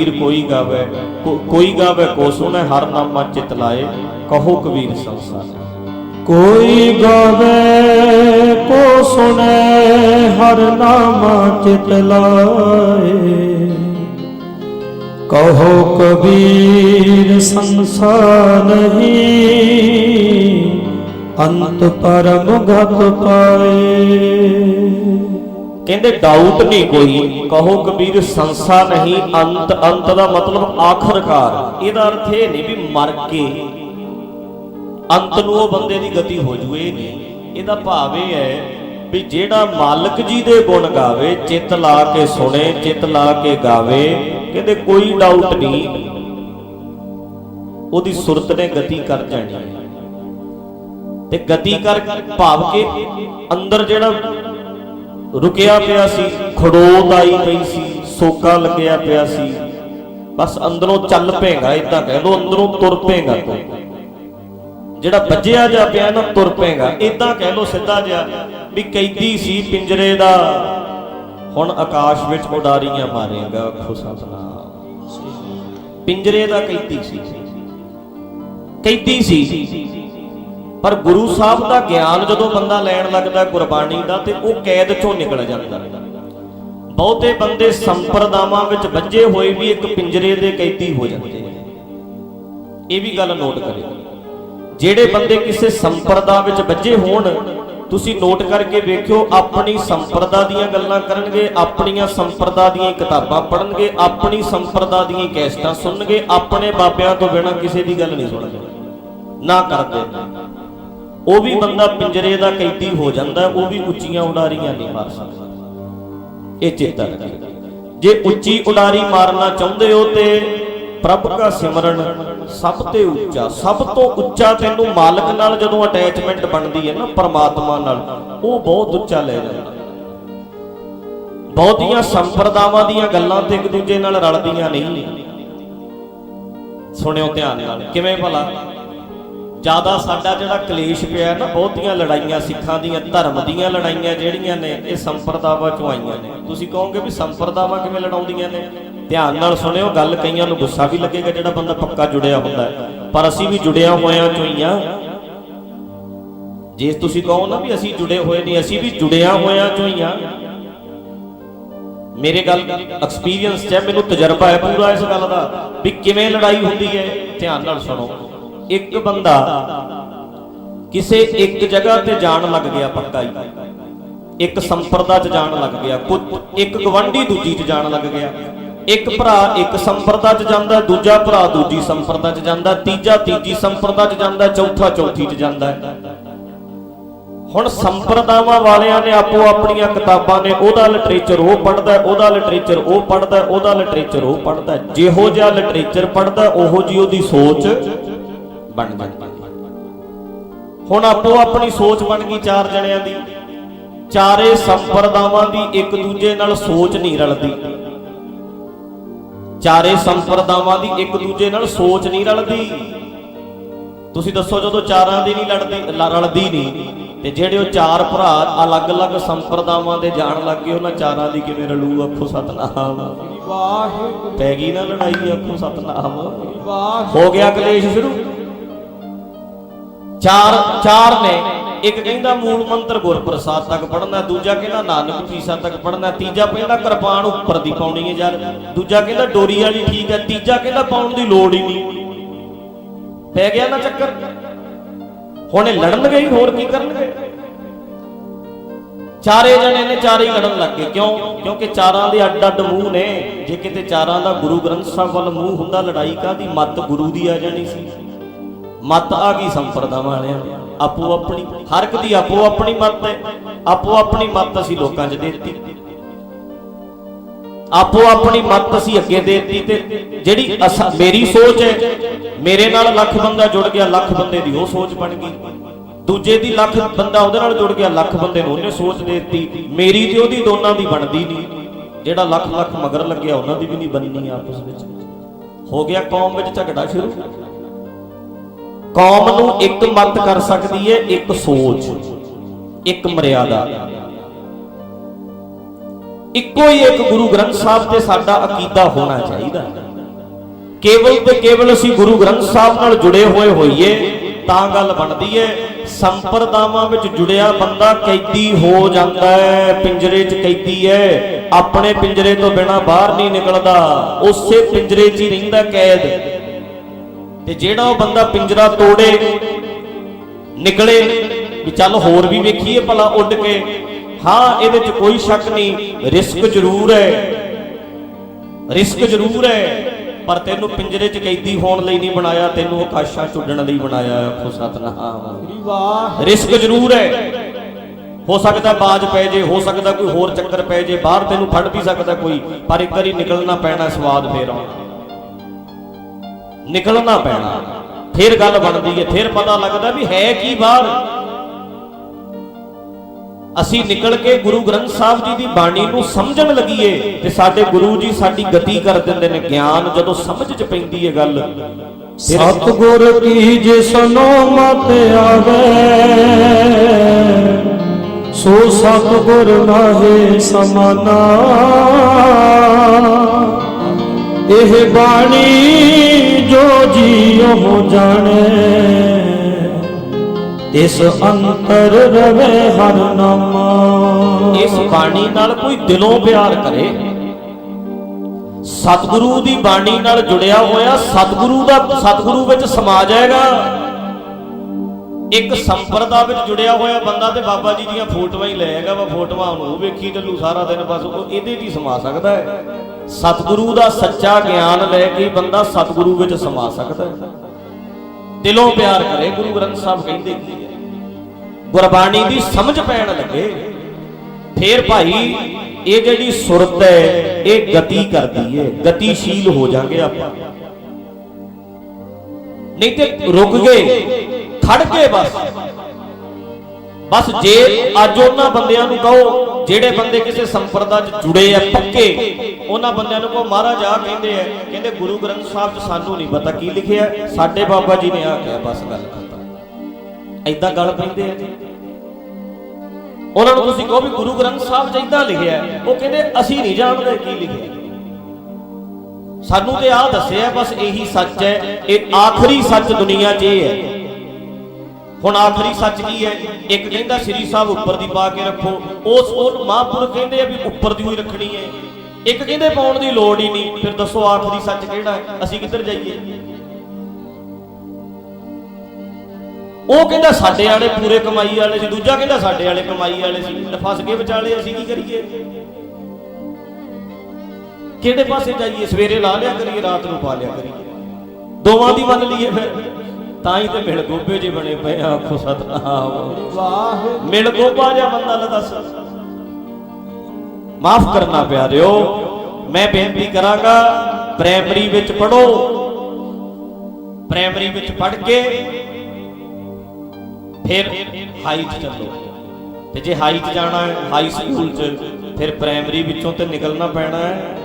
ਕਬੀਰ ਕੋਈ ਗਾਵੇ ਕੋਈ ਗਾਵੇ ਕੋ ਸੁਣੇ, ਹਰ ਨਾਮਾ ਚਿਤ ਲਾਏ, ਕਹੋ ਕਬੀਰ ਸੰਸਾਰ। ਕੋਈ ਗਾਵੇ ਕੋ ਸੁਣੇ, ਹਰ ਨਾਮ ਚਿਤ ਲਾਏ। ਕਹੋ ਕਬੀਰ ਸੰਸਾਰ ਨਹੀਂ ਅੰਤ ਪਰਮ ਗਤ ਪਾਏ। ਕਹਿੰਦੇ ਡਾਊਟ ਨਹੀਂ ਕੋਈ। ਕਹੋ ਕਬੀਰ, ਸੰਸਾ ਨਹੀਂ, ਅੰਤ ਅੰਤ ਦਾ ਮਤਲਬ ਆਖਰਕਾਰ। ਇਹਦਾ ਅਰਥ ਇਹ ਨਹੀਂ ਵੀ ਮਰ ਕੇ ਅੰਤ ਨੂੰ ਉਹ ਬੰਦੇ ਦੀ ਗਤੀ ਹੋ ਜੂ ਨਹੀਂ ਇਹਦਾ ਭਾਵ ਇਹ ਹੈ ਵੀ ਜਿਹੜਾ ਮਾਲਕ ਜੀ ਦੇ ਗੁਣ ਗਾਵੇ, ਚਿੱਤ ਲਾ ਕੇ ਸੁਣੇ, ਚਿੱਤ ਲਾ ਕੇ ਗਾਵੇ, ਕਹਿੰਦੇ ਕੋਈ ਡਾਊਟ ਨਹੀਂ। ਉਹਦੀ ਸੁਰਤ ਨੇ ਗਤੀ ਕਰ ਜਾਣੀ ਤੇ ਗਤੀ ਕਰ ਭਾਵ ਕੇ ਅੰਦਰ ਜਿਹੜਾ ਰੁਕਿਆ ਪਿਆ ਸੀ, ਖੜੋਤ ਆਈ ਪਈ ਸੀ, ਸੋਕਾ ਲੱਗਿਆ ਪਿਆ ਸੀ। ਬਸ ਅੰਦਰੋਂ ਚੱਲ ਪਏਗਾ ਇਦਾਂ ਕਹਿ ਲੋ ਅੰਦਰੋਂ ਤੁਰ ਪਏਗਾ ਤੂੰ। ਜਿਹੜਾ ਵੱਜਿਆ ਜਾ ਪਿਆ ਨਾ, ਤੁਰ ਪਏਗਾ ਇਦਾਂ ਕਹਿ ਲੋ ਸਿੱਧਾ ਜਿਹਾ ਵੀ ਕੈਦੀ ਸੀ ਪਿੰਜਰੇ ਦਾ। ਹੁਣ ਆਕਾਸ਼ ਵਿੱਚ ਉਡਾਰੀਆਂ ਮਾਰੇਗਾ, ਆਖੋ ਸਤਨਾਮ ਪਿੰਜਰੇ ਦਾ ਕੈਦੀ ਸੀ। ਕੈਦੀ ਸੀ। ਪਰ ਗੁਰੂ ਸਾਹਿਬ ਦਾ ਗਿਆਨ ਜਦੋਂ ਬੰਦਾ ਲੈਣ ਲੱਗਦਾ ਗੁਰਬਾਣੀ ਦਾ ਤੇ ਉਹ ਕੈਦ ਚੋਂ ਨਿਕਲ ਜਾਂਦਾ। ਬਹੁਤੇ ਬੰਦੇ ਸੰਪਰਦਾਵਾਂ ਵਿੱਚ ਵੱਜੇ ਹੋਏ ਵੀ ਇੱਕ ਪਿੰਜਰੇ ਦੇ ਕੈਦੀ ਹੋ ਜਾਂਦੇ ਇਹ ਵੀ ਗੱਲ ਨੋਟ ਕਰਿਓ। ਜਿਹੜੇ ਬੰਦੇ ਕਿਸੇ ਸੰਪਰਦਾ ਵਿੱਚ ਵੱਜੇ ਹੋਣ, ਤੁਸੀਂ ਨੋਟ ਕਰਕੇ ਵੇਖਿਓ, ਆਪਣੀ ਸੰਪਰਦਾ ਦੀਆਂ ਗੱਲਾਂ ਕਰਨਗੇ, ਆਪਣੀਆਂ ਸੰਪਰਦਾ ਦੀਆਂ ਕਿਤਾਬਾਂ ਪੜ੍ਹਨਗੇ, ਆਪਣੀ ਸੰਪਰਦਾ ਦੀਆਂ ਕੈਸਟਾਂ ਸੁਣਨਗੇ, ਆਪਣੇ ਬਾਬਿਆਂ ਤੋਂ ਬਿਨਾਂ ਕਿਸੇ ਦੀ ਗੱਲ ਨਹੀਂ ਸੁਣਦੇ ਨਾ ਕਰਦੇ। ਉਹ ਵੀ ਬੰਦਾ ਪਿੰਜਰੇ ਦਾ ਕੈਦੀ ਹੋ ਜਾਂਦਾ, ਉਹ ਵੀ ਉੱਚੀਆਂ ਉਡਾਰੀਆਂ ਨਹੀਂ ਮਾਰ ਸਕਦਾ। ਇਹ ਚੇਤਾ ਰੱਖਿਓ। ਜੇ ਉੱਚੀ ਉਡਾਰੀ ਮਾਰਨਾ ਚਾਹੁੰਦੇ ਹੋ ਤੇ ਪ੍ਰਭ ਦਾ ਸਿਮਰਨ ਸਭ ਤੋਂ ਉੱਚਾ, ਸਭ ਤੋਂ ਉੱਚਾ ਤੈਨੂੰ ਮਾਲਕ ਨਾਲ ਜਦੋਂ ਅਟੈਚਮੈਂਟ ਬਣਦੀ ਹੈ ਨਾ, ਪਰਮਾਤਮਾ ਨਾਲ, ਉਹ ਬਹੁਤ ਉੱਚਾ ਲੈ ਜਾਂਦਾ। ਬਹੁਤੀਆਂ ਸੰਪਰਦਾਵਾਂ ਦੀਆਂ ਗੱਲਾਂ ਤੇ ਇੱਕ ਦੂਜੇ ਨਾਲ ਰਲਦੀਆਂ ਨਹੀਂ। ਸੁਣਿਓ ਧਿਆਨ ਨਾਲ, ਕਿਵੇਂ ਭਲਾ? ਜ਼ਿਆਦਾ ਸਾਡਾ ਜਿਹੜਾ ਕਲੇਸ਼ ਪਿਆ ਨਾ, ਬਹੁਤੀਆਂ ਲੜਾਈਆਂ ਸਿੱਖਾਂ ਦੀਆਂ, ਧਰਮ ਦੀਆਂ ਲੜਾਈਆਂ ਜਿਹੜੀਆਂ ਨੇ, ਇਹ ਸੰਪਰਦਾਵਾਂ ਚੋਂ ਆਈਆਂ ਨੇ? ਤੁਸੀਂ ਕਹੋਗੇ ਵੀ ਸੰਪਰਦਾਵਾਂ ਕਿਵੇਂ ਲੜਾਉਂਦੀਆਂ ਨੇ? ਧਿਆਨ ਨਾਲ ਸੁਣਿਓ, ਗੱਲ ਕਈਆਂ ਨੂੰ ਗੁੱਸਾ ਵੀ ਲੱਗੇਗਾ ਜਿਹੜਾ ਬੰਦਾ ਪੱਕਾ ਜੁੜਿਆ ਹੁੰਦਾ ਹੈ। ਪਰ ਅਸੀਂ ਵੀ ਜੁੜਿਆ ਹੋਇਆ ਚੋਂ ਹੀ ਆ? ਜੇ ਤੁਸੀਂ ਕਹੋ ਨਾ ਵੀ ਅਸੀਂ ਜੁੜੇ ਹੋਏ ਨਹੀਂ, ਅਸੀਂ ਵੀ ਜੁੜਿਆ ਹੋਇਆਂ ਚੋਂ ਹੀ ਆ? ਮੇਰੇ ਗੱਲ ਐਕਸਪੀਰੀਅੰਸ ਹੈ, ਮੈਨੂੰ ਤਜਰਬਾ ਹੈ ਪੂਰਾ ਇਸ ਗੱਲ ਦਾ, ਵੀ ਕਿਵੇਂ ਲੜਾਈ ਹੁੰਦੀ ਹੈ, ਧਿਆਨ ਨਾਲ ਸੁਣੋ। ਇੱਕ ਬੰਦਾ ਕਿਸੇ ਇੱਕ ਜਗ੍ਹਾ ਤੇ ਜਾਣ ਲੱਗ ਗਿਆ ਪੱਕਾ ਹੀ। ਇੱਕ ਸੰਪਰਦਾ 'ਚ ਜਾਣ ਲੱਗ ਗਿਆ, ਕੁਝ ਇੱਕ ਗਵੰਡੀ ਦੂਜੀ 'ਚ ਜਾਣ ਲੱਗ ਗਿਆ। ਇੱਕ ਭਰਾ ਇੱਕ ਸੰਪਰਦਾ 'ਚ ਜਾਂਦਾ, ਦੂਜਾ ਭਰਾ ਦੂਜੀ ਸੰਪਰਦਾ 'ਚ ਜਾਂਦਾ, ਤੀਜਾ ਤੀਜੀ ਸੰਪਰਦਾ 'ਚ ਜਾਂਦਾ, ਚੌਥਾ ਚੌਥੀ 'ਚ ਜਾਂਦਾ। ਹੁਣ ਸੰਪਰਦਾਵਾਂ ਵਾਲਿਆਂ ਨੇ ਆਪੋ ਆਪਣੀਆਂ ਕਿਤਾਬਾਂ ਨੇ, ਉਹਦਾ ਲਿਟਰੇਚਰ ਉਹ ਪੜ੍ਹਦਾ, ਉਹਦਾ ਲਿਟਰੇਚਰ ਉਹ ਪੜ੍ਹਦਾ, ਉਹਦਾ ਲਿਟਰੇਚਰ ਉਹ ਪੜ੍ਹਦਾ, ਜਿਹੋ ਜਿਹਾ ਲਿਟਰੇਚਰ ਪੜ੍ਹਦਾ, ਉਹੋ ਜੀ ਉਹਦੀ ਸੋਚ ਬਣ ਜਾਂਦੀ ਹੁਣ ਆਪੋ ਆਪਣੀ ਸੋਚ ਬਣ ਗਈ ਚਾਰ ਜਣਿਆਂ ਦੀ। ਚਾਰੇ ਸੰਪਰਦਾਵਾਂ ਦੀ ਇੱਕ ਦੂਜੇ ਨਾਲ ਸੋਚ ਨਹੀਂ ਰਲਦੀ। ਚਾਰੇ ਸੰਪਰਦਾਵਾਂ ਦੀ ਇੱਕ ਦੂਜੇ ਨਾਲ ਸੋਚ ਨਹੀਂ ਰਲਦੀ। ਤੁਸੀਂ ਦੱਸੋ ਜਦੋਂ ਚਾਰਾਂ ਦੀ ਨਹੀਂ ਲੜਦੀ ਰਲਦੀ ਨਹੀਂ ਤੇ ਜਿਹੜੇ ਉਹ ਚਾਰ ਭਰਾ ਅਲੱਗ-ਅਲੱਗ ਸੰਪਰਦਾਵਾਂ ਦੇ ਜਾਣ ਲੱਗੇ ਉਹਨਾਂ ਚਾਰਾਂ ਦੀ ਕਿਵੇਂ ਰਲੂ? ਆਖੋ ਸਤਨਾਮ। ਵਾਹਿਗੁਰੂ। ਪੈ ਗਈ ਨਾ ਲੜਾਈ ਆਖੋ ਸਤਨਾਮ। ਵਾਹਿਗੁਰੂ। ਹੋ ਗਿਆ ਕਲੇਸ਼ ਸ਼ੁਰੂ। ਚਾਰ ਚਾਰ ਨੇ। ਇੱਕ ਕਹਿੰਦਾ ਮੂਲ ਮੰਤਰ ਗੁਰਪ੍ਰਸਾਦ ਤੱਕ ਪੜਨਾ ਦੂਜਾ ਕਹਿੰਦਾ ਨਾਨਕ ਪੀਸਾ ਤੱਕ ਪੜਨਾ ਤੀਜਾ ਕਹਿੰਦਾ ਕਿਰਪਾਨ ਉੱਪਰ ਦੀ ਪਾਉਣੀ ਹੈ ਯਾਰ। ਦੂਜਾ ਕਹਿੰਦਾ ਡੋਰੀ ਵਾਲੀ ਠੀਕ ਹੈ, ਤੀਜਾ ਕਹਿੰਦਾ ਪਾਉਣ ਦੀ ਲੋੜ ਹੀ ਨਹੀਂ। ਪੈ ਗਿਆ ਨਾ ਚੱਕਰ। ਹੁਣ ਇਹ ਲੜਨਗੇ ਹੀ ਹੋਰ ਕੀ ਕਰਨਗੇ? ਚਾਰੇ ਜਣੇ ਨੇ ਚਾਰੇ ਹੀ ਲੜਨ ਲੱਗ ਗਏ। ਕਿਉਂ? ਕਿਉਂਕਿ ਚਾਰਾਂ ਦੇ ਅੱਡ ਅੱਡ ਮੂੰਹ ਨੇ। ਜੇ ਕਿਤੇ ਚਾਰਾਂ ਦਾ ਗੁਰੂ ਗ੍ਰੰਥ ਸਾਹਿਬ ਵੱਲ ਮੂੰਹ ਹੁੰਦਾ, ਲੜਾਈ ਕਾਦੀ ਮੱਤ ਗੁਰੂ ਦੀ ਆ ਜਾਣੀ ਸੀ? ਮਤ ਆ ਗਈ ਸੰਪਰਦਾਵਾਂ ਵਾਲਿਆਂ ਆਪੋ ਆਪਣੀ, ਹਰ ਇੱਕ ਦੀ ਆਪੋ ਆਪਣੀ ਮਤ ਹੈ। ਆਪੋ ਆਪਣੀ ਮਤ ਅਸੀਂ ਲੋਕਾਂ 'ਚ ਦੇ ਦਿੱਤੀ। ਆਪੋ ਆਪਣੀ ਮਤ ਅਸੀਂ ਅੱਗੇ ਦੇ ਦਿੱਤੀ ਤੇ ਜਿਹੜੀ ਮੇਰੀ ਸੋਚ ਹੈ, ਮੇਰੇ ਨਾਲ ਲੱਖ ਬੰਦਾ ਜੁੜ ਗਿਆ, ਲੱਖ ਬੰਦੇ ਦੀ ਉਹ ਸੋਚ ਬਣ ਗਈ। ਦੂਜੇ ਦੀ ਲੱਖ ਬੰਦਾ ਉਹਦੇ ਨਾਲ ਜੁੜ ਗਿਆ, ਲੱਖ ਬੰਦੇ ਨੂੰ ਉਹਨੇ ਸੋਚ ਦੇ ਦਿੱਤੀ। ਮੇਰੀ ਤੇ ਉਹਦੀ ਦੋਨਾਂ ਦੀ ਬਣਦੀ ਨਹੀਂ। ਜਿਹੜਾ ਲੱਖ ਲੱਖ ਮਗਰ ਲੱਗਿਆ, ਉਹਨਾਂ ਦੀ ਵੀ ਨਹੀਂ ਬਣਨੀ ਆਪਸ ਵਿੱਚ। ਹੋ ਗਿਆ ਕੌਮ ਵਿੱਚ ਝਗੜਾ ਸ਼ੁਰੂ। ਕੌਮ ਨੂੰ ਇੱਕ ਮਤ ਕਰ ਸਕਦੀ ਹੈ ਇੱਕ ਸੋਚ, ਇੱਕ ਮਰਿਆਦਾ। ਇੱਕੋ ਹੀ ਇੱਕ ਗੁਰੂ ਗ੍ਰੰਥ ਸਾਹਿਬ ਤੇ ਸਾਡਾ ਅਕੀਦਾ ਹੋਣਾ ਚਾਹੀਦਾ। ਕੇਵਲ ਤੇ ਕੇਵਲ ਅਸੀਂ ਗੁਰੂ ਗ੍ਰੰਥ ਸਾਹਿਬ ਨਾਲ ਜੁੜੇ ਹੋਏ ਹੋਈਏ, ਤਾਂ ਗੱਲ ਬਣਦੀ ਹੈ ਸੰਪਰਦਾਵਾਂ ਵਿੱਚ ਜੁੜਿਆ ਬੰਦਾ ਕੈਦੀ ਹੋ ਜਾਂਦਾ ਹੈ ਪਿੰਜਰੇ 'ਚ ਕੈਦੀ ਹੈ ਆਪਣੇ ਪਿੰਜਰੇ ਤੋਂ ਬਿਨਾ ਬਾਹਰ ਨਹੀਂ ਨਿਕਲਦਾ, ਉਸੇ ਪਿੰਜਰੇ 'ਚ ਹੀ ਰਹਿੰਦਾ ਕੈਦ। ਤੇ ਜਿਹੜਾ ਉਹ ਬੰਦਾ ਪਿੰਜਰਾ ਤੋੜੇ, ਨਿਕਲੇ ਵੀ ਚੱਲ ਹੋਰ ਵੀ ਵੇਖੀਏ ਭਲਾ ਉੱਡ ਕੇ। ਹਾਂ, ਇਹਦੇ 'ਚ ਕੋਈ ਸ਼ੱਕ ਨਹੀਂ, ਰਿਸਕ ਜ਼ਰੂਰ ਹੈ। ਰਿਸਕ ਜ਼ਰੂਰ ਹੈ, ਪਰ ਤੈਨੂੰ ਪਿੰਜਰੇ 'ਚ ਕੈਦੀ ਹੋਣ ਲਈ ਨਹੀਂ ਬਣਾਇਆ, ਤੈਨੂੰ ਆਕਾਸ਼ਾਂ 'ਚ ਉੱਡਣ ਲਈ ਬਣਾਇਆ, ਆਖੋ ਸਤਨਾਮ। ਸ੍ਰੀ ਰਿਸਕ ਜ਼ਰੂਰ ਹੈ। ਹੋ ਸਕਦਾ ਬਾਜ ਪੈ ਜੇ, ਹੋ ਸਕਦਾ ਕੋਈ ਹੋਰ ਚੱਕਰ ਪੈ ਜੇ, ਬਾਹਰ ਤੈਨੂੰ ਫੜ ਵੀ ਸਕਦਾ ਕੋਈ, ਪਰ ਇੱਕ ਵਾਰੀ ਨਿਕਲਣਾ ਪੈਣਾ ਸਵਾਦ ਫੇਰ ਆਉਣਾ। ਨਿਕਲਣਾ ਪੈਣਾ। ਫਿਰ ਗੱਲ ਬਣਦੀ ਹੈ, ਫਿਰ ਪਤਾ ਲੱਗਦਾ ਵੀ ਹੈ ਕੀ ਬਾਹਰ ਅਸੀਂ ਨਿਕਲ ਕੇ ਗੁਰੂ ਗ੍ਰੰਥ ਸਾਹਿਬ ਜੀ ਦੀ ਬਾਣੀ ਨੂੰ ਸਮਝਣ ਲੱਗੀਏ ਤੇ ਸਾਡੇ ਗੁਰੂ ਜੀ ਸਾਡੀ ਗਤੀ ਕਰ ਦਿੰਦੇ ਨੇ, ਗਿਆਨ ਜਦੋਂ ਸਮਝ ਚ ਪੈਂਦੀ ਹੈ ਗੱਲ, ਫਿਰ ਕੀ ਜਿਸਨੋ ਮਤ ਆਵੇ, ਸੋ ਸਤਿਗੁਰ ਨਾਹੀ ਸਮਾਨਾ। ਇਹ ਬਾਣੀ ਜੋ ਜੀਉ ਜਾਣੇ। ਇਸ ਅੰਤਰ ਰਵੇ ਹਰ ਨਾਮ। ਇਸ ਬਾਣੀ ਨਾਲ ਕੋਈ ਦਿਲੋਂ ਪਿਆਰ ਕਰੇ। ਸਤਿਗੁਰੂ ਦੀ ਬਾਣੀ ਨਾਲ ਜੁੜਿਆ ਹੋਇਆ ਸਤਿਗੁਰੂ ਦਾ ਸਤਿਗੁਰੂ ਵਿੱਚ ਸਮਾ ਜਾਏਗਾ। ਇੱਕ ਸੰਪਰਦਾ ਵਿੱਚ ਜੁੜਿਆ ਹੋਇਆ ਬੰਦਾ ਤੇ ਬਾਬਾ ਜੀ ਦੀਆਂ ਫੋਟੋਆਂ ਹੀ ਲਏਗਾ ਵਾ, ਫੋਟੋਆਂ ਉਹਨੂੰ ਵੇਖੀ ਚੱਲੂ ਸਾਰਾ ਦਿਨ, ਬਸ ਉਹ ਇਹਦੇ 'ਚ ਹੀ ਸਮਾ ਸਕਦਾ ਹੈ। ਸਤਿਗੁਰੂ ਦਾ ਸੱਚਾ ਗਿਆਨ ਲੈ ਕੇ ਬੰਦਾ ਸਤਿਗੁਰੂ ਵਿੱਚ ਸਮਾ ਸਕਦਾ ਹੈ। ਦਿਲੋਂ ਪਿਆਰ ਕਰੇ, ਗੁਰੂ ਗ੍ਰੰਥ ਸਾਹਿਬ ਕਹਿੰਦੇ ਕੀ ਹੈ? ਗੁਰਬਾਣੀ ਦੀ ਸਮਝ ਪੈਣ ਲੱਗੇ, ਫੇਰ ਭਾਈ ਇਹ ਜਿਹੜੀ ਸੁਰਤ ਹੈ, ਇਹ ਗਤੀ ਕਰਦੀ ਹੈ ਗਤੀਸ਼ੀਲ ਹੋ ਜਾਾਂਗੇ ਆਪਾਂ। ਨਹੀਂ ਤੇ ਰੁਕ ਗਏ। ਖੜ ਕੇ ਬਸ। ਬਸ ਜੇ ਅੱਜ ਉਹਨਾਂ ਬੰਦਿਆਂ ਨੂੰ ਕਹੋ ਜਿਹੜੇ ਬੰਦੇ ਕਿਸੇ ਸੰਪਰਦਾ 'ਚ ਜੁੜੇ ਆ ਪੱਕੇ ਉਹਨਾਂ ਬੰਦਿਆਂ ਨੂੰ ਕਹੋ ਮਹਾਰਾਜ ਆ ਕਹਿੰਦੇ ਆ ਕਹਿੰਦੇ ਗੁਰੂ ਗ੍ਰੰਥ ਸਾਹਿਬ 'ਚ ਸਾਨੂੰ ਨਹੀਂ ਪਤਾ ਕੀ ਲਿਖਿਆ ਹੈ, ਸਾਡੇ ਬਾਬਾ ਜੀ ਨੇ ਆ ਕਿਹਾ ਬਸ ਗੱਲ ਖਤਮ। ਐਦਾਂ ਗੱਲ ਪੈਂਦੇ ਆ ਉਹਨਾਂ ਨੂੰ ਤੁਸੀਂ ਕਹੋ ਵੀ ਗੁਰੂ ਗ੍ਰੰਥ ਸਾਹਿਬ 'ਚ ਇਦਾਂ ਲਿਖਿਆ ਉਹ ਕਹਿੰਦੇ ਅਸੀਂ ਨਹੀਂ ਜਾਣਦੇ ਕੀ ਲਿਖਿਆ। ਸਾਨੂੰ ਤੇ ਆਹ ਦੱਸਿਆ ਬਸ ਇਹੀ ਸੱਚ ਹੈ ਇਹ ਆਖਰੀ ਸੱਚ ਦੁਨੀਆ 'ਚ ਇਹ ਹੈ। ਹੁਣ ਆਖਰੀ ਸੱਚ ਕੀ ਹੈ? ਇੱਕ ਕਹਿੰਦਾ ਸ੍ਰੀ ਸਾਹਿਬ ਉੱਪਰ ਦੀ ਪਾ ਕੇ ਰੱਖੋ। ਉਸ ਉਹ ਮਹਾਂਪੁਰਖ ਕਹਿੰਦੇ ਆ ਵੀ ਉੱਪਰ ਦੀ ਹੋਈ ਰੱਖਣੀ ਹੈ। ਇੱਕ ਕਹਿੰਦੇ ਪਾਉਣ ਦੀ ਲੋੜ ਹੀ ਨਹੀਂ। ਫਿਰ ਦੱਸੋ ਆਖਰੀ ਸੱਚ ਕਿਹੜਾ ਹੈ? ਅਸੀਂ ਕਿੱਧਰ ਜਾਈਏ? ਉਹ ਕਹਿੰਦਾ ਸਾਡੇ ਵਾਲੇ ਪੂਰੇ ਕਮਾਈ ਵਾਲੇ ਸੀ, ਦੂਜਾ ਕਹਿੰਦਾ ਸਾਡੇ ਵਾਲੇ ਕਮਾਈ ਵਾਲੇ ਸੀ। ਫਸ ਕੇ ਵਿਚਾਲੇ, ਅਸੀਂ ਕੀ ਕਰੀਏ? ਕਿਹੜੇ ਪਾਸੇ ਜਾਈਏ? ਸਵੇਰੇ ਲਾ ਲਿਆ ਕਰੀਏ, ਰਾਤ ਨੂੰ ਪਾ ਲਿਆ ਕਰੀਏ। ਦੋਵਾਂ ਦੀ ਮੰਨ ਲਈਏ ਫਿਰ। ਤਾਂ ਹੀ ਤੇ ਮਿਲ ਗੋਬੇ ਜੇ ਬਣੇ ਪਏ ਆਖੋ ਸਤਨਾਮ। ਵਾਹਿ ਮਿਲ ਗੋਬਾ ਜਿਹਾ ਬੰਦਾ ਲੈ ਦੱਸ। ਮਾਫ ਕਰਨਾ ਪਿਆਰਿਓ ਮੈਂ ਬੇਨਤੀ ਕਰਾਂਗਾ ਪ੍ਰਾਇਮਰੀ ਵਿੱਚ ਪੜੋ ਪ੍ਰਾਇਮਰੀ ਵਿੱਚ ਪੜ ਕੇ ਫਿਰ ਹਾਈ 'ਚ ਚੱਲੋ। ਤੇ ਜੇ ਹਾਈ 'ਚ ਜਾਣਾ ਹੈ ਹਾਈ ਸਕੂਲ 'ਚ ਫਿਰ ਪ੍ਰਾਇਮਰੀ ਵਿੱਚੋਂ ਤੇ ਨਿਕਲਣਾ ਪੈਣਾ ਹੈ।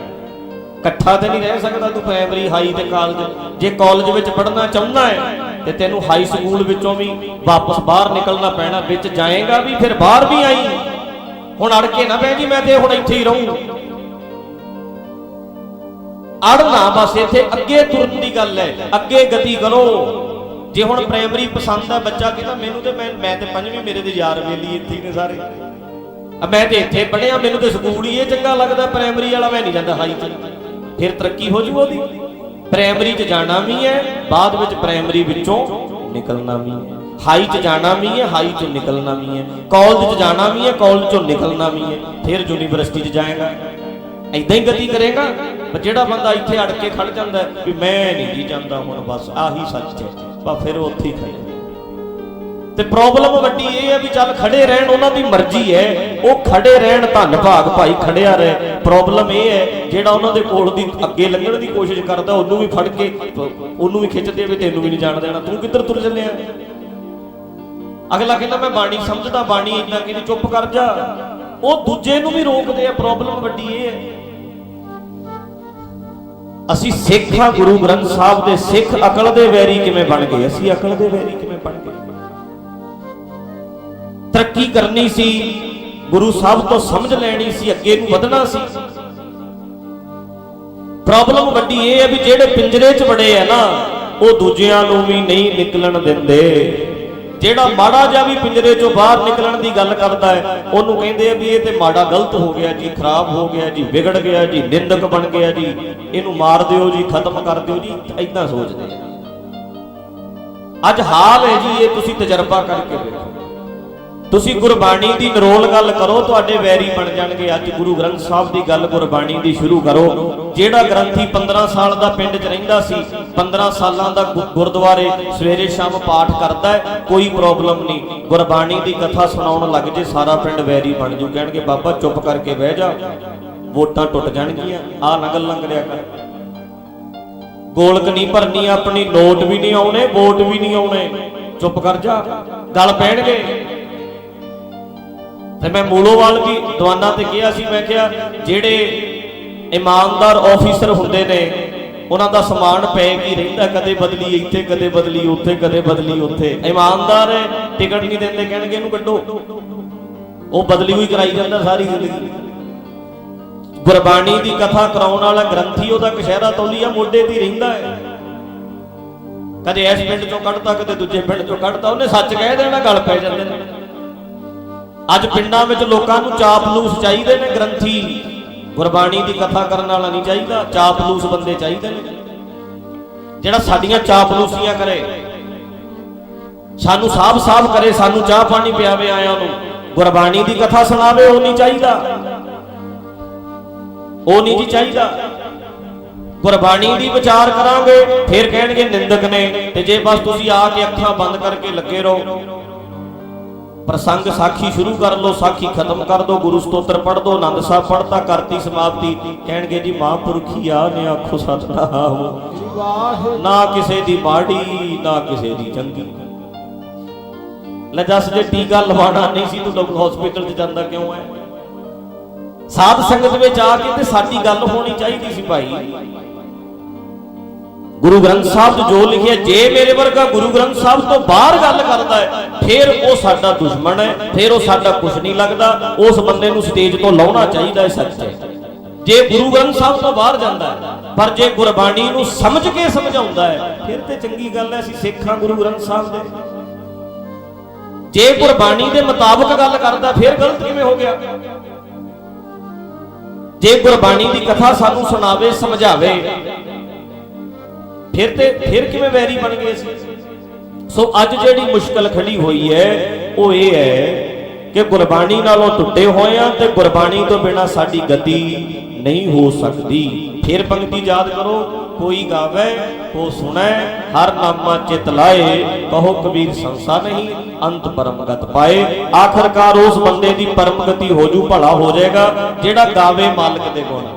ਇਕੱਠਾ ਤੇ ਨਹੀਂ ਰਹਿ ਸਕਦਾ ਤੂੰ ਪ੍ਰਾਇਮਰੀ ਹਾਈ ਤੇ ਕਾਲਜ। ਜੇ ਕਾਲਜ ਵਿੱਚ ਪੜ੍ਹਨਾ ਚਾਹੁੰਦਾ ਹੈ ਤੇ ਤੈਨੂੰ ਹਾਈ ਸਕੂਲ ਵਿੱਚੋਂ ਵੀ ਵਾਪਸ ਬਾਹਰ ਨਿਕਲਣਾ ਪੈਣਾ, ਵਿੱਚ ਜਾਏਗਾ ਵੀ, ਫਿਰ ਬਾਹਰ ਵੀ ਆਈ। ਹੁਣ ਅੜ ਕੇ ਨਾ ਬਹਿ ਜੀ, ਮੈਂ ਤੇ ਹੁਣ ਇੱਥੇ ਹੀ ਰਹੂੰ। ਅੜਨਾ ਬਸ ਇੱਥੇ ਅੱਗੇ ਤੁਰਨ ਦੀ ਗੱਲ ਹੈ, ਅੱਗੇ ਗਤੀ ਕਰੋ। ਜੇ ਹੁਣ ਪ੍ਰਾਇਮਰੀ ਪਸੰਦ ਹੈ ਬੱਚਾ ਕਹਿੰਦਾ ਮੈਨੂੰ ਤੇ ਮੈਂ ਮੈਂ ਤੇ ਪੰਜਵੀਂ, ਮੇਰੇ ਦੇ ਯਾਰ ਵੇਲੀ ਇੱਥੇ ਨੇ ਸਾਰੇ। ਆ ਮੈਂ ਤੇ ਇੱਥੇ ਪੜਿਆ ਮੈਨੂੰ ਤੇ ਸਕੂਲ ਹੀ ਇਹ ਚੰਗਾ ਲੱਗਦਾ ਪ੍ਰਾਇਮਰੀ ਵਾਲਾ ਮੈਂ ਨਹੀਂ ਜਾਂਦਾ ਹਾਈ ਚ। ਫਿਰ ਤਰੱਕੀ ਹੋ ਜੂ ਉਹਦੀ। ਪ੍ਰਾਇਮਰੀ ਚ ਜਾਣਾ ਵੀ ਹੈ, ਬਾਅਦ ਵਿੱਚ ਪ੍ਰਾਇਮਰੀ ਵਿੱਚੋਂ ਨਿਕਲਣਾ ਵੀ ਹੈ। ਹਾਈ ਚ ਜਾਣਾ ਵੀ ਹੈ, ਹਾਈ ਚੋਂ ਨਿਕਲਣਾ ਵੀ ਹੈ। ਕਾਲਜ ਚ ਜਾਣਾ ਵੀ ਹੈ, ਕਾਲਜ ਚੋਂ ਨਿਕਲਣਾ ਵੀ ਹੈ। ਫਿਰ ਯੂਨੀਵਰਸਿਟੀ ਚ ਜਾਏਗਾ। ਐਦਾਂ ਹੀ ਗਤੀ ਕਰੇਗਾ, ਪਰ ਜਿਹੜਾ ਬੰਦਾ ਇੱਥੇ ਅੜ ਕੇ ਖੜ ਜਾਂਦਾ ਵੀ ਮੈਂ ਨਹੀਂ ਜੀ ਜਾਂਦਾ ਹੁਣ, ਬਸ ਆਹੀ ਸੱਚ ਹੈ। ਬਸ ਫਿਰ ਉਹ ਉੱਥੇ ਹੀ ਖੜੇ ਤੇ ਪ੍ਰੋਬਲਮ ਵੱਡੀ ਇਹ ਹੈ ਵੀ ਚੱਲ ਖੜੇ ਰਹਿਣ ਉਹਨਾਂ ਦੀ ਮਰਜ਼ੀ ਹੈ। ਉਹ ਖੜੇ ਰਹਿਣ ਧੰਨ ਭਾਗ ਭਾਈ ਖੜਿਆ ਰਹੇ। ਪ੍ਰੋਬਲਮ ਇਹ ਹੈ, ਜਿਹੜਾ ਉਹਨਾਂ ਦੇ ਕੋਲ ਦੀ ਅੱਗੇ ਲੰਘਣ ਦੀ ਕੋਸ਼ਿਸ਼ ਕਰਦਾ, ਉਹਨੂੰ ਵੀ ਫੜ ਕੇ, ਉਹਨੂੰ ਵੀ ਖਿੱਚਦੇ ਵੀ ਤੈਨੂੰ ਵੀ ਨਹੀਂ ਜਾਣ ਦੇਣਾ। ਤੂੰ ਕਿੱਧਰ ਤੁਰ ਚੱਲਿਆ? ਅਗਲਾ ਕਹਿੰਦਾ, ਮੈਂ ਬਾਣੀ ਸਮਝਦਾ, ਬਾਣੀ ਇੰਨਾ ਕਹਿੰਦੀ ਚੁੱਪ ਕਰ ਜਾ। ਉਹ ਦੂਜੇ ਨੂੰ ਵੀ ਰੋਕਦੇ ਆ ਪ੍ਰੋਬਲਮ ਵੱਡੀ ਇਹ ਹੈ। ਅਸੀਂ ਸਿੱਖ ਆ ਗੁਰੂ ਗ੍ਰੰਥ ਸਾਹਿਬ ਦੇ ਸਿੱਖ ਅਕਲ ਦੇ ਵੈਰੀ ਕਿਵੇਂ ਬਣ ਗਏ? ਅਸੀਂ ਅਕਲ ਦੇ ਵੈਰੀ ਕਿਵੇਂ ਬਣ ਗਏ? ਤਰੱਕੀ ਕਰਨੀ ਸੀ, ਗੁਰੂ ਸਾਹਿਬ ਤੋਂ ਸਮਝ ਲੈਣੀ ਸੀ, ਅੱਗੇ ਨੂੰ ਵਧਣਾ ਸੀ। ਪ੍ਰੋਬਲਮ ਵੱਡੀ ਇਹ ਹੈ ਵੀ ਜਿਹੜੇ ਪਿੰਜਰੇ 'ਚ ਵੜੇ ਆ ਨਾ, ਉਹ ਦੂਜਿਆਂ ਨੂੰ ਵੀ ਨਹੀਂ ਨਿਕਲਣ ਦਿੰਦੇ। ਜਿਹੜਾ ਮਾੜਾ ਜਿਹਾ ਵੀ ਪਿੰਜਰੇ 'ਚੋਂ ਬਾਹਰ ਨਿਕਲਣ ਦੀ ਗੱਲ ਕਰਦਾ ਹੈ, ਉਹਨੂੰ ਕਹਿੰਦੇ ਆ ਵੀ ਇਹ ਤੇ ਮਾੜਾ ਗਲਤ ਹੋ ਗਿਆ ਜੀ, ਖਰਾਬ ਹੋ ਗਿਆ ਜੀ, ਵਿਗੜ ਗਿਆ ਜੀ, ਨਿੰਦਕ ਬਣ ਗਿਆ ਜੀ, ਇਹਨੂੰ ਮਾਰ ਦਿਓ ਜੀ, ਖਤਮ ਕਰ ਦਿਓ ਜੀ ਐਦਾਂ ਸੋਚਦੇ ਅੱਜ ਹਾਲ ਹੈ ਜੀ, ਇਹ ਤੁਸੀਂ ਤਜਰਬਾ ਕਰਕੇ ਤੁਸੀਂ ਗੁਰਬਾਣੀ ਦੀ ਨਿਰੋਲ ਗੱਲ ਕਰੋ, ਤੁਹਾਡੇ ਵੈਰੀ ਬਣ ਜਾਣਗੇ। ਅੱਜ ਗੁਰੂ ਗ੍ਰੰਥ ਸਾਹਿਬ ਦੀ ਗੱਲ ਗੁਰਬਾਣੀ ਦੀ ਸ਼ੁਰੂ ਕਰੋ। ਜਿਹੜਾ ਗ੍ਰੰਥੀ 15 ਸਾਲ ਦਾ ਪਿੰਡ 'ਚ ਰਹਿੰਦਾ ਸੀ 15 ਸਾਲਾਂ ਦਾ ਗੁਰਦੁਆਰੇ ਸਵੇਰੇ ਸ਼ਾਮ ਪਾਠ ਕਰਦਾ ਹੈ, ਕੋਈ ਪ੍ਰੋਬਲਮ ਨਹੀਂ। ਗੁਰਬਾਣੀ ਦੀ ਕਥਾ ਸੁਣਾਉਣ ਲੱਗ ਜੇ, ਸਾਰਾ ਪਿੰਡ ਵੈਰੀ ਬਣ ਜੂ। ਕਹਿਣਗੇ, ਬਾਬਾ, ਚੁੱਪ ਕਰਕੇ ਬਹਿ ਜਾ। ਵੋਟਾਂ ਟੁੱਟ ਜਾਣਗੀਆਂ। ਆ ਨਾ ਗੱਲਾਂ ਕਰਿਆ ਕਰ। ਗੋਲਕ ਨਹੀਂ ਭਰਨੀ, ਆਪਣੀ ਨੋਟ ਵੀ ਨਹੀਂ ਆਉਣੇ, ਵੋਟ ਵੀ ਨਹੀਂ ਆਉਣੇ। ਚੁੱਪ ਕਰ ਜਾ। ਗੱਲ ਪੈਣਗੇ। ਤੇ ਮੈਂ ਮੂਲੋਵਾਲ ਵੀ ਦਵਾਨਾ ਤੇ ਕਿਹਾ ਸੀ, ਮੈਂ ਕਿਹਾ ਜਿਹੜੇ ਇਮਾਨਦਾਰ ਆਫੀਸਰ ਹੁੰਦੇ ਨੇ, ਉਹਨਾਂ ਦਾ ਸਮਾਨ ਪੈ ਕੀ ਰਹਿੰਦਾ, ਕਦੇ ਬਦਲੀ ਇੱਥੇ, ਕਦੇ ਬਦਲੀ ਉੱਥੇ, ਕਦੇ ਬਦਲੀ ਉੱਥੇ। ਇਮਾਨਦਾਰ ਟਿਕਟ ਨਹੀਂ ਦਿੰਦੇ, ਕਹਿਣਗੇ ਇਹਨੂੰ ਕੱਢੋ। ਉਹ ਬਦਲੀ ਹੋਈ ਕਰਾਈ ਜਾਂਦਾ ਸਾਰੀ ਜ਼ਿੰਦਗੀ। ਗੁਰਬਾਣੀ ਦੀ ਕਥਾ ਕਰਾਉਣ ਵਾਲਾ ਗ੍ਰੰਥੀ, ਉਹਦਾ ਕਸ਼ਹਿਰਾ ਤੌਲੀਆ ਮੋਢੇ ਤੇ ਰਹਿੰਦਾ ਹੈ। ਕਦੇ ਇਸ ਪਿੰਡ ਚੋਂ ਕੱਢਤਾ, ਕਦੇ ਦੂਜੇ ਪਿੰਡ ਚੋਂ ਕੱਢਤਾ, ਉਹਨੇ ਸੱਚ ਕਹਿ ਦੇਣਾ, ਗੱਲ ਪੈ ਜਾਂਦੇ ਨੇ ਅੱਜ ਪਿੰਡਾਂ ਵਿੱਚ ਲੋਕਾਂ ਨੂੰ ਚਾਪਲੂਸ ਚਾਹੀਦੇ ਨੇ ਗ੍ਰੰਥੀ। ਗੁਰਬਾਣੀ ਦੀ ਕਥਾ ਕਰਨ ਵਾਲਾ ਨਹੀਂ ਚਾਹੀਦਾ, ਚਾਪਲੂਸ ਬੰਦੇ ਚਾਹੀਦੇ ਨੇ। ਜਿਹੜਾ ਸਾਡੀਆਂ ਚਾਪਲੂਸੀਆਂ ਕਰੇ, ਸਾਨੂੰ ਸਾਫ਼-ਸਾਫ਼ ਕਰੇ, ਸਾਨੂੰ ਚਾਹ ਪਾਣੀ ਪਿਆਵੇ ਆਇਆਂ ਨੂੰ। ਗੁਰਬਾਣੀ ਦੀ ਕਥਾ ਸੁਣਾਵੇ, ਉਹ ਨਹੀਂ ਚਾਹੀਦਾ। ਉਹ ਨਹੀਂ ਜੀ ਚਾਹੀਦਾ। ਗੁਰਬਾਣੀ ਦੀ ਵਿਚਾਰ ਕਰਾਂਗੇ, ਫਿਰ ਕਹਿਣਗੇ ਨਿੰਦਕ ਨੇ, ਤੇ ਜੇ ਬਸ ਤੁਸੀਂ ਆ ਕੇ ਅੱਖਾਂ ਬੰਦ ਕਰਕੇ ਲੱਗੇ ਰਹੋ। ਪ੍ਰਸੰਗ ਸਾਖੀ ਸ਼ੁਰੂ ਕਰ ਲਓ, ਸਾਖੀ ਖਤਮ ਕਰ ਦੋ, ਗੁਰੂ ਸਤੋਤਰ ਪੜ੍ਹ ਦੋ, ਆਨੰਦ ਸਾਹਿਬ ਪੜ੍ਹਤਾ, ਕਰਤੀ ਸਮਾਪਤੀ। ਕਹਿਣਗੇ ਜੀ, ਮਹਾਂਪੁਰਖੀ ਨੇ ਆਖੋ ਸਤਨਾਮ ਨਾ ਕਿਸੇ ਦੀ ਮਾੜੀ, ਨਾ ਕਿਸੇ ਦੀ ਚੰਗੀ। ਲੈ ਜਸ ਜੇ ਟੀਕਾ ਲਵਾਉਣਾ ਨਹੀਂ ਸੀ, ਤੂੰ ਡਾਕਟਰ ਹਸਪੀਟਲ 'ਚ ਜਾਂਦਾ ਕਿਉਂ ਹੈ ਸਾਧ ਸੰਗਤ ਵਿੱਚ ਆ ਕੇ ਤੇ ਸਾਡੀ ਗੱਲ ਹੋਣੀ ਚਾਹੀਦੀ ਸੀ ਭਾਈ। ਗੁਰੂ ਗ੍ਰੰਥ ਸਾਹਿਬ 'ਚ ਜੋ ਲਿਖਿਆ, ਜੇ ਮੇਰੇ ਵਰਗਾ ਗੁਰੂ ਗ੍ਰੰਥ ਸਾਹਿਬ ਤੋਂ ਬਾਹਰ ਗੱਲ ਕਰਦਾ ਹੈ, ਫਿਰ ਉਹ ਸਾਡਾ ਦੁਸ਼ਮਣ ਹੈ, ਫਿਰ ਉਹ ਸਾਡਾ ਕੁਝ ਨਹੀਂ ਲੱਗਦਾ, ਉਸ ਬੰਦੇ ਨੂੰ ਸਟੇਜ ਤੋਂ ਲਾਉਣਾ ਚਾਹੀਦਾ ਹੈ ਸੱਚ ਹੈ। ਜੇ ਗੁਰੂ ਗ੍ਰੰਥ ਸਾਹਿਬ ਤੋਂ ਬਾਹਰ ਜਾਂਦਾ ਹੈ, ਪਰ ਜੇ ਗੁਰਬਾਣੀ ਨੂੰ ਸਮਝ ਕੇ ਸਮਝਾਉਂਦਾ ਹੈ, ਫਿਰ ਤੇ ਚੰਗੀ ਗੱਲ ਹੈ, ਅਸੀਂ ਸਿੱਖਾਂ ਗੁਰੂ ਗ੍ਰੰਥ ਸਾਹਿਬ ਦੇ। ਜੇ ਗੁਰਬਾਣੀ ਦੇ ਮੁਤਾਬਕ ਗੱਲ ਕਰਦਾ, ਫਿਰ ਗਲਤ ਕਿਵੇਂ ਹੋ ਗਿਆ? ਜੇ ਗੁਰਬਾਣੀ ਦੀ ਕਥਾ ਸਾਨੂੰ ਸੁਣਾਵੇ, ਸਮਝਾਵੇ ਫਿਰ ਤੇ ਫਿਰ ਕਿਵੇਂ ਵੈਰੀ ਬਣ ਗਏ ਸੀ? ਸੋ ਅੱਜ ਜਿਹੜੀ ਮੁਸ਼ਕਲ ਖੜੀ ਹੋਈ ਹੈ, ਉਹ ਇਹ ਹੈ ਕਿ ਗੁਰਬਾਣੀ ਨਾਲੋਂ ਟੁੱਟੇ ਹੋਏ ਆ ਤੇ ਗੁਰਬਾਣੀ ਤੋਂ ਬਿਨਾ ਸਾਡੀ ਗਤੀ ਨਹੀਂ ਹੋ ਸਕਦੀ। ਫਿਰ ਪੰਕਤੀ ਯਾਦ ਕਰੋ, ਕੋਈ ਗਾਵੇ ਕੋ ਸੁਣੈ, ਹਰ ਨਾਮਾ ਚਿਤ ਲਾਏ, ਕਹੋ ਕਬੀਰ ਸੰਸਾ ਨਹੀਂ, ਅੰਤ ਪਰਮਗਤ ਪਾਏ। ਆਖਰਕਾਰ ਉਸ ਬੰਦੇ ਦੀ ਪਰਮਗਤੀ ਹੋ ਜੂ, ਭਲਾ ਹੋ ਜਾਏਗਾ, ਜਿਹੜਾ ਗਾਵੇ ਮਾਲਕ ਦੇ ਗੁਣ।